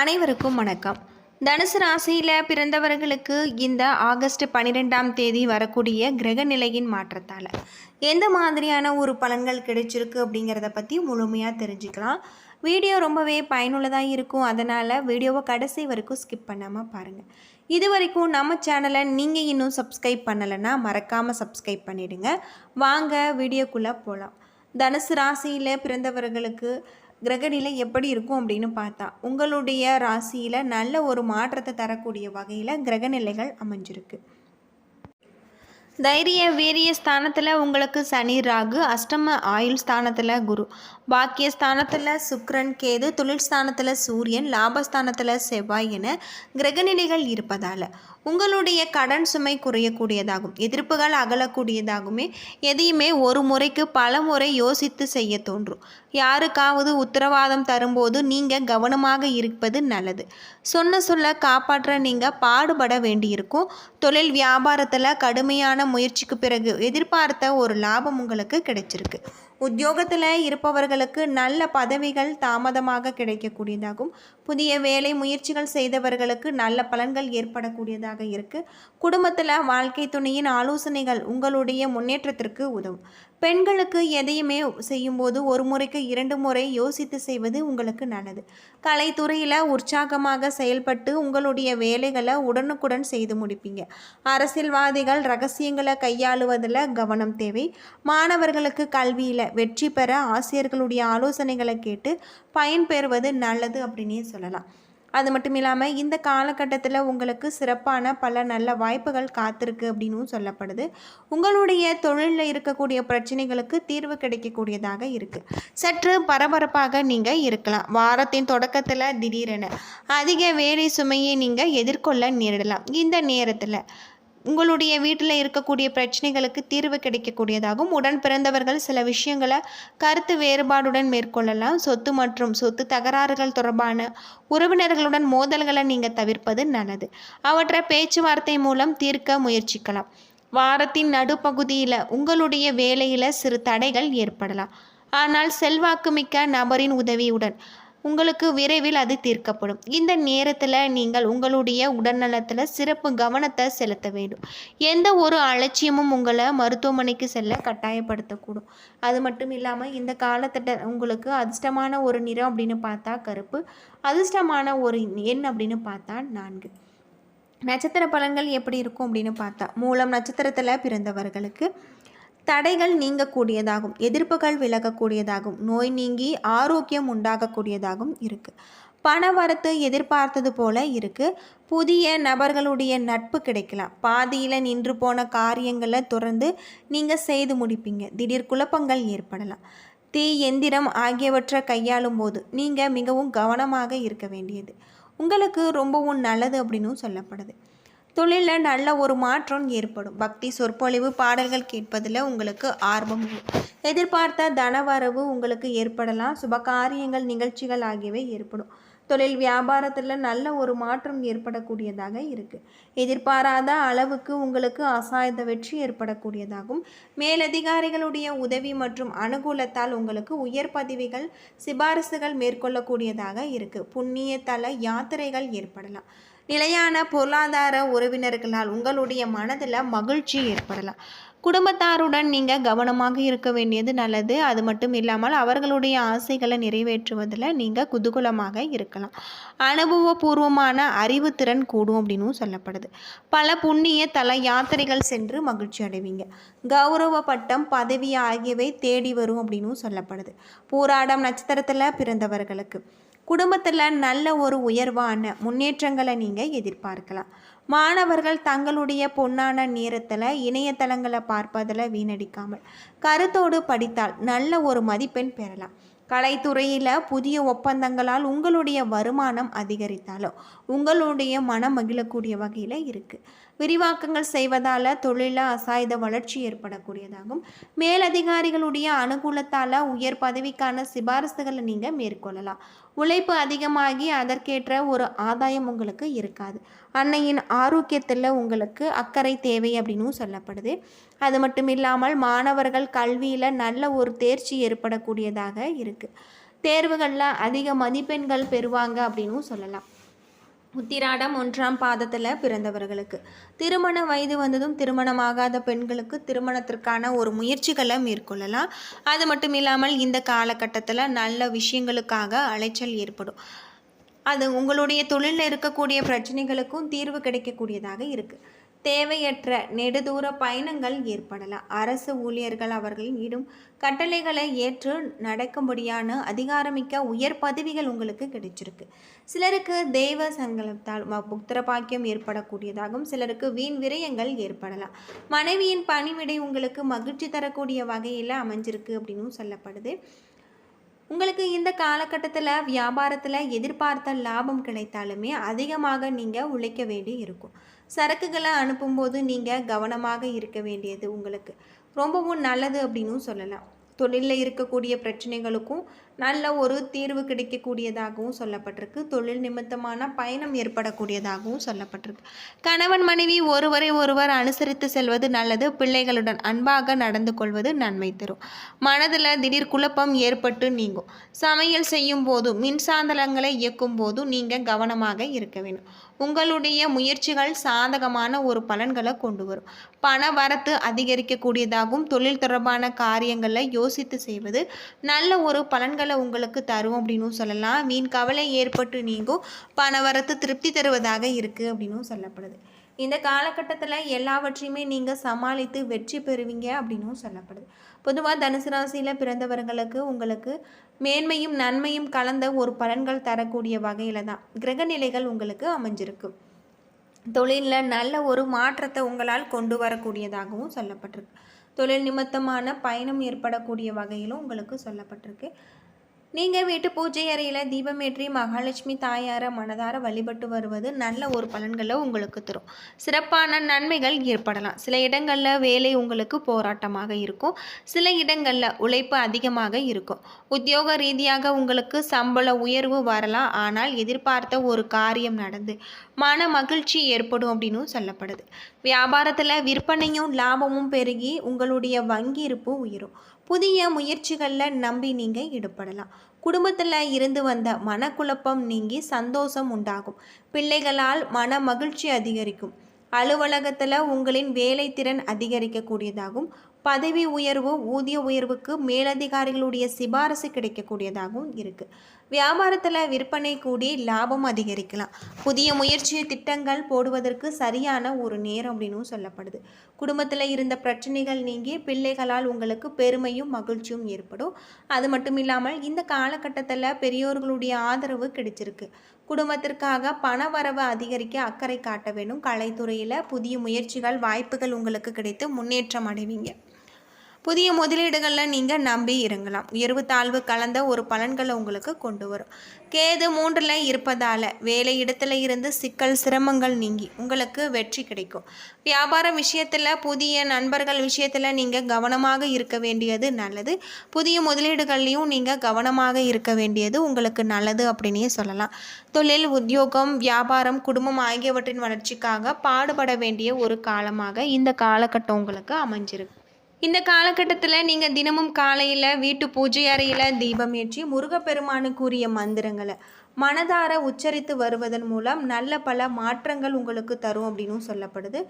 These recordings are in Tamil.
அனைவருக்கும் வணக்கம். தனுசு ராசியில் பிறந்தவர்களுக்கு இந்த ஆகஸ்ட் பன்னிரெண்டாம் தேதி வரக்கூடிய கிரக நிலையின் மாற்றத்தால் எந்த மாதிரியான ஒரு பலன்கள் கிடைச்சிருக்கு அப்படிங்கிறத பற்றி முழுமையாக தெரிஞ்சுக்கலாம். வீடியோ ரொம்பவே பயனுள்ளதாக இருக்கும். அதனால் வீடியோவை கடைசி வரைக்கும் ஸ்கிப் பண்ணாமல் பாருங்கள் இது வரைக்கும் நம்ம சேனலை நீங்கள் இன்னும் சப்ஸ்கிரைப் பண்ணலைன்னா மறக்காமல் சப்ஸ்கிரைப் பண்ணிவிடுங்க வாங்க வீடியோக்குள்ளே போகலாம் தனுசு ராசியில் பிறந்தவர்களுக்கு கிரகநிலை எப்படி இருக்கும் அப்படின்னு பார்த்தா உங்களுடைய ராசியில் நல்ல ஒரு மாற்றத்தை தரக்கூடிய வகையில் கிரகநிலைகள் அமைஞ்சிருக்கு. தைரிய வீரிய ஸ்தானத்தில் உங்களுக்கு சனி ராகு அஷ்டம ஆயுள் ஸ்தானத்தில் குரு. பாக்கிய ஸ்தானத்தில் சுக்ரன் கேது தொழில் ஸ்தானத்தில் சூரியன் லாபஸ்தானத்தில் செவ்வாய் என கிரகநிலைகள் இருப்பதால் உங்களுடைய கடன் சுமை குறையக்கூடியதாகும். எதிர்ப்புகள் அகலக்கூடியதாகுமே. எதையுமே ஒரு முறைக்கு பல முறை யோசித்து செய்ய தோன்றும். யாருக்காவது உத்தரவாதம் தரும்போது நீங்கள் கவனமாக இருப்பது நல்லது. சொன்ன சொல்ல காப்பாற்ற நீங்கள் பாடுபட வேண்டியிருக்கும். தொழில் வியாபாரத்தில் கடுமையான முயற்சிக்கு பிறகு எதிர்பார்த்த ஒரு லாபம் உங்களுக்கு கிடைச்சிருக்கு. உத்தியோகத்தில் இருப்பவர்களுக்கு நல்ல பதவிகள் தாமதமாக கிடைக்கக்கூடியதாகும். புதிய வேலை முயற்சிகள் செய்தவர்களுக்கு நல்ல பலன்கள் ஏற்படக்கூடியதாக இருக்குது குடும்பத்தில் வாழ்க்கை துணையின் ஆலோசனைகள் உங்களுடைய முன்னேற்றத்திற்கு உதவும். பெண்களுக்கு எதையுமே செய்யும்போது ஒரு முறைக்கு இரண்டு முறை யோசித்து செய்வது உங்களுக்கு நல்லது. கலைத்துறையில் உற்சாகமாக செயல்பட்டு உங்களுடைய வேலைகளை உடனுக்குடன் செய்து முடிப்பீங்க. அரசியல்வாதிகள் ரகசியங்களை கையாளுவதில் கவனம் தேவை. மாணவர்களுக்கு கல்வியில் வெற்றி பெற ஆசிரியர்களுடைய ஆலோசனைகளை கேட்டு பயன்பெறுவது நல்லது அப்படின்னே சொல்லலாம். அது மட்டும் இல்லாமல் இந்த காலகட்டத்தில் உங்களுக்கு சிறப்பான பல நல்ல வாய்ப்புகள் காத்திருக்கு அப்படின்னும் சொல்லப்படுது. உங்களுடைய தொழிலில் இருக்கக்கூடிய பிரச்சனைகளுக்கு தீர்வு கிடைக்கக்கூடியதாக இருக்குது சற்று பரபரப்பாக நீங்கள் இருக்கலாம். வாரத்தின் தொடக்கத்தில் திடீரென அதிக வேலை சுமையை நீங்கள் எதிர்கொள்ள நேரிடலாம். இந்த நேரத்தில் உங்களுடைய வீட்டில் இருக்கக்கூடிய பிரச்சனைகளுக்கு தீர்வு கிடைக்கக்கூடியதாகும் உடன் பிறந்தவர்கள் சில விஷயங்களை கருத்து வேறுபாடுடன் மேற்கொள்ளலாம். சொத்து மற்றும் சொத்து தகராறுகள் தொடர்பான உறவினர்களுடன் மோதல்களை நீங்கள் தவிர்ப்பது நல்லது. அவற்றை பேச்சுவார்த்தை மூலம் தீர்க்க முயற்சிக்கலாம். வாரத்தின் நடுப்பகுதியில் உங்களுடைய வேலையில் சிறு தடைகள் ஏற்படலாம். ஆனால் செல்வாக்குமிக்க நபரின் உதவியுடன் உங்களுக்கு விரைவில் அது தீர்க்கப்படும். இந்த நேரத்தில் நீங்கள் உங்களுடைய உடல்நலத்தில் சிறப்பு கவனத்தை செலுத்த வேண்டும். எந்த ஒரு அலட்சியமும் உங்களை மருத்துவமனைக்கு செல்ல கட்டாயப்படுத்தக்கூடும். அது மட்டும் இல்லாமல் இந்த காலத்திட்ட உங்களுக்கு அதிர்ஷ்டமான ஒரு நிறம் அப்படின்னு பார்த்தா கருப்பு அதிர்ஷ்டமான ஒரு எண் அப்படின்னு பார்த்தா நான்கு. நட்சத்திர பலன்கள் எப்படி இருக்கும் அப்படின்னு பார்த்தா மூலம் நட்சத்திரத்தில் பிறந்தவர்களுக்கு தடைகள் நீங்கக்கூடியதாகும் எதிர்ப்புகள் விலகக்கூடியதாகும் நோய் நீங்கி ஆரோக்கியம் உண்டாகக்கூடியதாகவும் இருக்குது பண வரத்து எதிர்பார்த்தது போல இருக்குது புதிய நபர்களுடைய நட்பு கிடைக்கலாம். பாதியில் நின்று போன காரியங்களை தொடர்ந்து நீங்கள் செய்து முடிப்பீங்க. திடீர் குழப்பங்கள் ஏற்படலாம். தீ எந்திரம் ஆகியவற்றை கையாளும் போது நீங்கள் மிகவும் கவனமாக இருக்க வேண்டியது. உங்களுக்கு ரொம்பவும் நல்லது அப்படின்னும் சொல்லப்படுது. தொழிலில் நல்ல ஒரு மாற்றம் ஏற்படும். பக்தி சொற்பொழிவு பாடல்கள் கேட்பதில் உங்களுக்கு ஆர்வம் எதிர்பார்த்த தனவரவு உங்களுக்கு ஏற்படலாம். சுபகாரியங்கள் நிகழ்ச்சிகள் ஆகியவை ஏற்படும். தொழில் வியாபாரத்தில் நல்ல ஒரு மாற்றம் ஏற்படக்கூடியதாக இருக்குது எதிர்பாராத அளவுக்கு உங்களுக்கு அசாய்ந்த வெற்றி ஏற்படக்கூடியதாகும். மேலதிகாரிகளுடைய உதவி மற்றும் அனுகூலத்தால் உங்களுக்கு உயர் பதவிகள் சிபாரிசுகள் மேற்கொள்ளக்கூடியதாக இருக்குது புண்ணிய தல யாத்திரைகள் ஏற்படலாம். நிலையான பொருளாதார உறவினர்களால் உங்களுடைய மனதில் மகிழ்ச்சி ஏற்படலாம். குடும்பத்தாருடன் நீங்கள் கவனமாக இருக்க வேண்டியது நல்லது. அது மட்டும் இல்லாமல் அவர்களுடைய ஆசைகளை நிறைவேற்றுவதில் நீங்கள் குதூகலமாக இருக்கலாம். அனுபவபூர்வமான அறிவுத்திறன் கூடும் அப்படின்னும் சொல்லப்படுது. பல புண்ணிய தல யாத்திரைகள் சென்று மகிழ்ச்சி அடைவீங்க. கௌரவ பட்டம் பதவி ஆகியவை தேடி வரும் அப்படின்னும் சொல்லப்படுது. பூராடம் நட்சத்திரத்தில் பிறந்தவர்களுக்கு. குடும்பத்தில் நல்ல ஒரு உயர்வான முன்னேற்றங்களை நீங்கள் எதிர்பார்க்கலாம். மாணவர்கள் தங்களுடைய பொன்னான நேரத்தில் இணையதளங்களை பார்ப்பதில் வீணடிக்காமல் கருத்தோடு படித்தால் நல்ல ஒரு மதிப்பெண் பெறலாம். கலைத்துறையில் புதிய ஒப்பந்தங்களால் உங்களுடைய வருமானம் அதிகரித்தாலோ உங்களுடைய மனம் மகிழக்கூடிய வகையில் இருக்குது விரிவாக்கங்கள் செய்வதால் தொழிலில் அசாயுத வளர்ச்சி ஏற்படக்கூடியதாகும். மேலதிகாரிகளுடைய அனுகூலத்தால் உயர் பதவிக்கான சிபாரிசுகளை நீங்கள் மேற்கொள்ளலாம். உழைப்பு அதிகமாகி அதற்கேற்ற ஒரு ஆதாயம் உங்களுக்கு இருக்காது. அன்னையின் ஆரோக்கியத்தில் உங்களுக்கு அக்கறை தேவை அப்படின்னு சொல்லப்படுது. அது மட்டும் இல்லாமல் மாணவர்கள் கல்வியில் நல்ல ஒரு தேர்ச்சி ஏற்படக்கூடியதாக இருக்குது தேர்வுகளில் அதிக மதிப்பெண்கள் பெறுவாங்க அப்படின்னும் சொல்லலாம். உத்திராடம் ஒன்றாம் பாதத்தில் பிறந்தவர்களுக்கு. திருமண வயது வந்ததும் திருமணமாகாத பெண்களுக்கு திருமணத்திற்கான ஒரு முயற்சிகளை மேற்கொள்ளலாம். அது மட்டும் இல்லாமல் இந்த காலகட்டத்தில் நல்ல விஷயங்களுக்காக அலைச்சல் ஏற்படும். அது உங்களுடைய தொழிலில் இருக்கக்கூடிய பிரச்சனைகளுக்கும் தீர்வு கிடைக்கக்கூடியதாக இருக்குது தேவையற்ற நெடுதூர பயணங்கள் ஏற்படலாம் அரசு ஊழியர்கள் அவர்களின் இடும் கட்டளைகளை ஏற்று நடக்கும்படியான அதிகாரமிக்க உயர் பதவிகள் உங்களுக்கு கிடைச்சிருக்கு. சிலருக்கு தெய்வ சங்கலத்தால் புத்திர பாக்கியம் ஏற்படக்கூடியதாகவும் சிலருக்கு வீண் விரயங்கள் ஏற்படலாம் மனைவியின் பணிவிடை உங்களுக்கு மகிழ்ச்சி தரக்கூடிய வகையில் அமைஞ்சிருக்கு அப்படின்னும் சொல்லப்படுது. உங்களுக்கு இந்த காலகட்டத்தில் வியாபாரத்தில் எதிர்பார்த்த லாபம் கிடைத்தாலுமே அதிகமாக நீங்கள் உழைக்க வேண்டி இருக்கும் சரக்குகளை அனுப்பும்போது நீங்கள் கவனமாக இருக்க வேண்டியது உங்களுக்கு. ரொம்பவும் நல்லது அப்படின்னும் சொல்லலாம். தொழிலில் இருக்கக்கூடிய பிரச்சனைகளுக்கும் நல்ல ஒரு தீர்வு கிடைக்கக்கூடியதாகவும் சொல்லப்பட்டிருக்கு. தொழில் நிமித்தமான பயணம் ஏற்படக்கூடியதாகவும் சொல்லப்பட்டிருக்கு. கணவன் மனைவி ஒருவரை ஒருவர் அனுசரித்து செல்வது நல்லது. பிள்ளைகளுடன் அன்பாக நடந்து கொள்வது நன்மை தரும். மனதில் திடீர் குழப்பம் ஏற்பட்டு நீங்கும். சமையல் செய்யும் போதும் மின்சாந்தலங்களை இயக்கும் போதும் நீங்கள் கவனமாக இருக்க வேண்டும். உங்களுடைய முயற்சிகள் சாதகமான ஒரு பலன்களை கொண்டு வரும். பண வரத்து அதிகரிக்கக்கூடியதாகவும் தொழில் தொடர்பான காரியங்களை யோசித்து செய்வது நல்ல ஒரு பலன்கள் உங்களுக்கு தரும் அப்படின்னும் சொல்லலாம். வீண் கவலை ஏற்பட்டு நீங்கும் பண வரத்து திருப்தி தருவதாக இருக்குது அப்படின்னும் சொல்லப்படுது. இந்த காலகட்டத்தில் எல்லாவற்றையுமே நீங்கள் சமாளித்து வெற்றி பெறுவீங்க அப்படின்னும் சொல்லப்படுது. பொதுவாக தனுசு ராசியில் பிறந்தவர்களுக்கு உங்களுக்கு மேன்மையும் நன்மையும் கலந்த ஒரு பலன்கள் தரக்கூடிய வகையில் தான் கிரகநிலைகள் உங்களுக்கு அமைஞ்சிருக்கு. தொழிலில் நல்ல ஒரு மாற்றத்தை உங்களால் கொண்டு வரக்கூடியதாகவும் சொல்லப்பட்டிருக்கு. தொழில் நிமித்தமான பயணம் ஏற்படக்கூடிய வகையிலும் உங்களுக்கு சொல்லப்பட்டிருக்கு. நீங்கள் வீட்டு பூஜை அறையில் தீபமேற்றி மகாலட்சுமி தாயாரை மனதார வழிபட்டு வருவது நல்ல ஒரு பலன்களை உங்களுக்கு தரும். சிறப்பான நன்மைகள் ஏற்படலாம். சில இடங்களில் வேலை உங்களுக்கு போராட்டமாக இருக்கும். சில இடங்களில் உழைப்பு அதிகமாக இருக்கும். உத்தியோக ரீதியாக உங்களுக்கு சம்பள உயர்வு வரலாம். ஆனால் எதிர்பார்த்த ஒரு காரியம் நடந்து மன மகிழ்ச்சி ஏற்படும் அப்படின்னு சொல்லப்படுது. வியாபாரத்தில் விற்பனையும் லாபமும் பெருகி உங்களுடைய வங்கி இருப்பு உயரும். புதிய முயற்சிகளில் நம்பி நீங்கள் ஈடுபடலாம். குடும்பத்தில் இருந்து வந்த மனக்குழப்பம் நீங்கி சந்தோஷம் உண்டாகும். பிள்ளைகளால் மன மகிழ்ச்சி அதிகரிக்கும். அலுவலகத்தில் உங்களின் வேலை திறன் அதிகரிக்கக்கூடியதாகும். பதவி உயர்வு ஊதிய உயர்வுக்கு மேலதிகாரிகளுடைய சிபாரசு கிடைக்கக்கூடியதாகவும் இருக்குது வியாபாரத்தில் விற்பனை கூடி லாபம் அதிகரிக்கலாம். புதிய முயற்சி திட்டங்கள் போடுவதற்கு சரியான ஒரு நேரம் அப்படின்னும் சொல்லப்படுது. குடும்பத்தில் இருந்த பிரச்சனைகள் நீங்கி பிள்ளைகளால் உங்களுக்கு பெருமையும் மகிழ்ச்சியும் ஏற்படும். அது மட்டும் இல்லாமல் இந்த காலகட்டத்தில் பெரியோர்களுடைய ஆதரவு கிடைச்சிருக்கு. குடும்பத்திற்காக பண வரவு அதிகரிக்க அக்கறை காட்ட வேண்டும் கலைத்துறையில் புதிய முயற்சிகள் வாய்ப்புகள் உங்களுக்கு கிடைத்து முன்னேற்றம் அடைவீங்க. புதிய முதலீடுகளில் நீங்கள் நம்பி இறங்கலாம். உயர்வு தாழ்வு கலந்த ஒரு பலன்களை உங்களுக்கு கொண்டு வரும். கேது மூன்றில் இருப்பதால் வேலை இடத்துல இருந்து சிக்கல் சிரமங்கள் நீங்கி உங்களுக்கு வெற்றி கிடைக்கும். வியாபார விஷயத்தில் புதிய நண்பர்கள் விஷயத்தில் நீங்கள் கவனமாக இருக்க வேண்டியது நல்லது. புதிய முதலீடுகள்லையும் நீங்கள் கவனமாக இருக்க வேண்டியது உங்களுக்கு நல்லது அப்படின்னே சொல்லலாம். தொழில் உத்தியோகம் வியாபாரம் குடும்பம் ஆகியவற்றின் வளர்ச்சிக்காக பாடுபட வேண்டிய ஒரு காலமாக இந்த காலகட்டம் உங்களுக்கு அமைஞ்சிருக்கு. இந்த காலகட்டத்தில் நீங்கள் தினமும் காலையில் வீட்டு பூஜை அறையில் தீபம் ஏற்றி முருகப்பெருமானுக்குரிய மந்திரங்களை மனதார உச்சரித்து வருவதன் மூலம் நல்ல பல மாற்றங்கள் உங்களுக்கு தரும் அப்படின்னும் சொல்லப்படுது.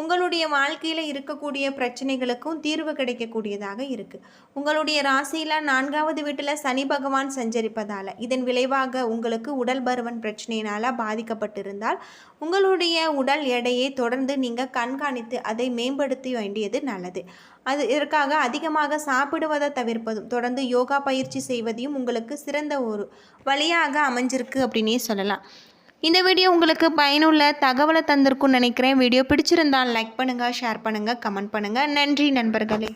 உங்களுடைய வாழ்க்கையில் இருக்கக்கூடிய பிரச்சனைகளுக்கும் தீர்வு கிடைக்கக்கூடியதாக இருக்குது உங்களுடைய ராசியில் நான்காவது வீட்டில் சனி பகவான் சஞ்சரிப்பதால் இதன் விளைவாக உங்களுக்கு உடல் பருவன் பிரச்சனையினால் பாதிக்கப்பட்டிருந்தால் உங்களுடைய உடல் எடையை தொடர்ந்து நீங்கள் கண்காணித்து அதை மேம்படுத்த வேண்டியது நல்லது. அது இதற்காக அதிகமாக சாப்பிடுவதை தவிர்ப்பதும் தொடர்ந்து யோகா பயிற்சி செய்வதையும் உங்களுக்கு சிறந்த ஒரு வழியாக அமைஞ்சிருக்கு அப்படின்னே சொல்லலாம். இந்த வீடியோ உங்களுக்கு பயனுள்ள தகவலை தந்திருக்கும்னு நினைக்கிறேன். வீடியோ பிடிச்சிருந்தால் லைக் பண்ணுங்கள் ஷேர் பண்ணுங்கள் கமெண்ட் பண்ணுங்கள் நன்றி நண்பர்களே.